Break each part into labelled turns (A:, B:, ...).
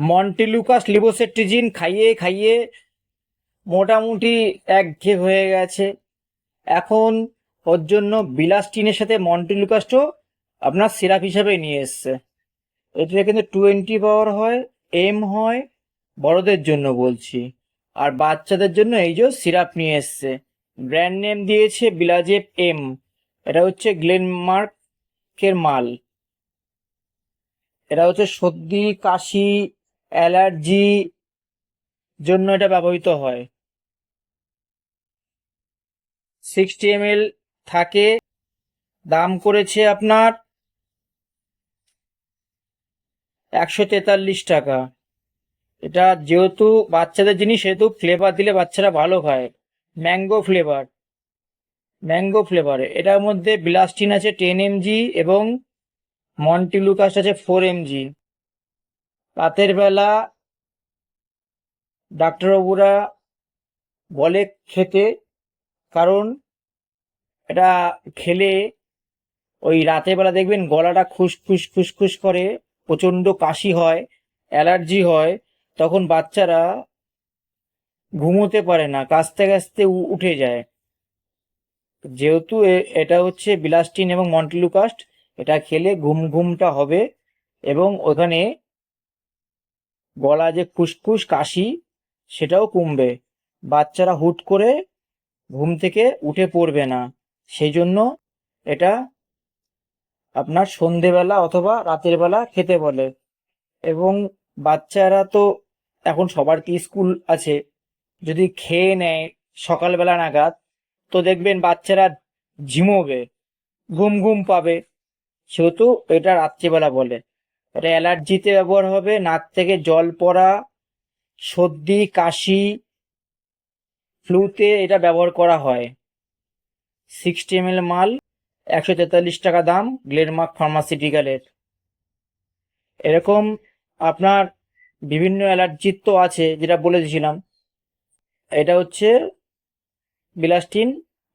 A: Montelukast লিবোসেট্রিজিন খাইয়ে খাইয়ে মোটামুটি একঘেয়ে হয়ে গেছে। এখন ওর জন্য বিলাস্টিনের সাথে মন্টিলুকাসটাও আপনার সিরাপ হিসাবে নিয়ে এসছে। এটা কিন্তু টোয়েন্টি পাওয়ার হয়, এম হয়, বড়দের জন্য বলছি। আর বাচ্চাদের জন্য এই যে সিরাপ নিয়ে এসছে। ব্র্যান্ড নেম দিয়েছে বিলাজেপ এম। এটা হচ্ছে গ্লেনমার্কের মাল। এটা হচ্ছে সর্দি, কাশি অ্যালার্জি জন্য এটা ব্যবহৃত হয়। সিক্সটি এম থাকে, দাম করেছে আপনার একশো তেতাল্লিশ টাকা। এটা যেহেতু বাচ্চাদের জিনিস, সেহেতু ফ্লেভার দিলে বাচ্চারা ভালো খায়। ম্যাঙ্গো ফ্লেভার ম্যাঙ্গো ফ্লেভার এটার মধ্যে বিলাস্টিন আছে টেন এমজি এবং মন্টিলুকাস আছে ফোর এমজি রাতের বেলা ডাক্তারবাবুরা বলে খেতে, কারণ এটা খেলে ওই রাতের বেলা দেখবেন গলাটা খুসখুস খুসখুস করে, প্রচণ্ড কাশি হয়, অ্যালার্জি হয়, তখন বাচ্চারা ঘুমোতে পারে না কাঁচতে কাঁচতে উঠে যায়। যেহেতু এটা হচ্ছে বিলাস্টিন এবং মন্টিলুকাস্ট, এটা খেলে ঘুম, ঘুমটা হবে এবং ওখানে গলা যে খুসখুস কাশি, সেটাও কমবে। বাচ্চারা হুট করে ঘুম থেকে উঠে পড়বে না। সেই জন্য এটা আপনার সন্ধেবেলা অথবা রাতের বেলা খেতে বলে। এবং বাচ্চারা তো এখন সবার কি স্কুল আছে? যদি খেয়ে নেয় সকালবেলা নাগাদ, তো দেখবেন বাচ্চারা ঝিমোবে, ঘুম ঘুম পাবে। সেহেতু এটা রাত্রিবেলা বলে। এটা অ্যালার্জিতে ব্যবহার হবে, নাক থেকে জল পড়া, সর্দি, কাশি ফ্লুতে এটা ব্যবহার করা হয়। সিক্সটি এম মাল, একশো তেতাল্লিশ টাকা দাম গ্লেনমার্ক ফার্মাসিউটিক্যালের। এরকম আপনার বিভিন্ন অ্যালার্জির তো আছে, যেটা বলে দিয়েছিলাম। এটা হচ্ছে বিলাস্টিন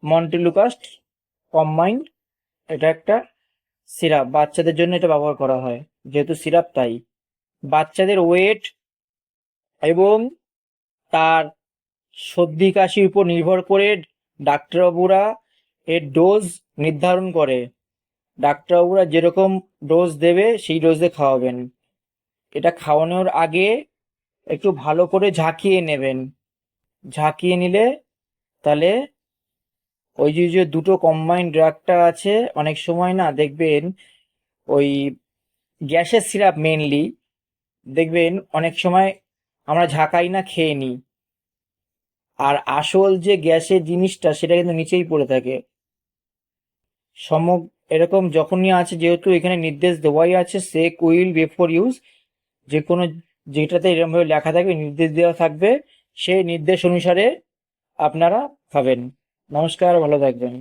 A: মন্টিলুকাস্ট কম্বাইন্ড এটা একটা সিরাপ, বাচ্চাদের জন্য এটা ব্যবহার করা হয়, যেহেতু সিরাপ তাই। বাচ্চাদের ওয়েট এবং তার সর্দি কাশির উপর নির্ভর করে ডাক্তারবাবুরা এর ডোজ নির্ধারণ করে। ডাক্তারবাবুরা যেরকম ডোজ দেবে, সেই ডোজে খাওয়াবেন। এটা খাওয়ানোর আগে একটু ভালো করে ঝাঁকিয়ে নেবেন। ঝাঁকিয়ে নিলে তাহলে ওই যে যে দুটো কম্বাইন্ড ড্রাগটা আছে, অনেক সময় না দেখবেন ওই গ্যাসের সিরাপ মেনলি দেখবেন অনেক সময় আমরা ঝাঁকাই না, খেয়ে নিই। আর আসল যে গ্যাসের জিনিসটা, সেটা কিন্তু নিচেই পড়ে থাকে। সম এরকম যখনই আছে, যেহেতু এখানে নির্দেশ দেওয়াই আছে সেক উইল বিফোর ইউজ যে কোনো যেটাতে এরকমভাবে লেখা থাকবে, নির্দেশ দেওয়া থাকবে, সেই নির্দেশ অনুসারে আপনারা খাবেন। নমস্কার ভালো থাকবেন।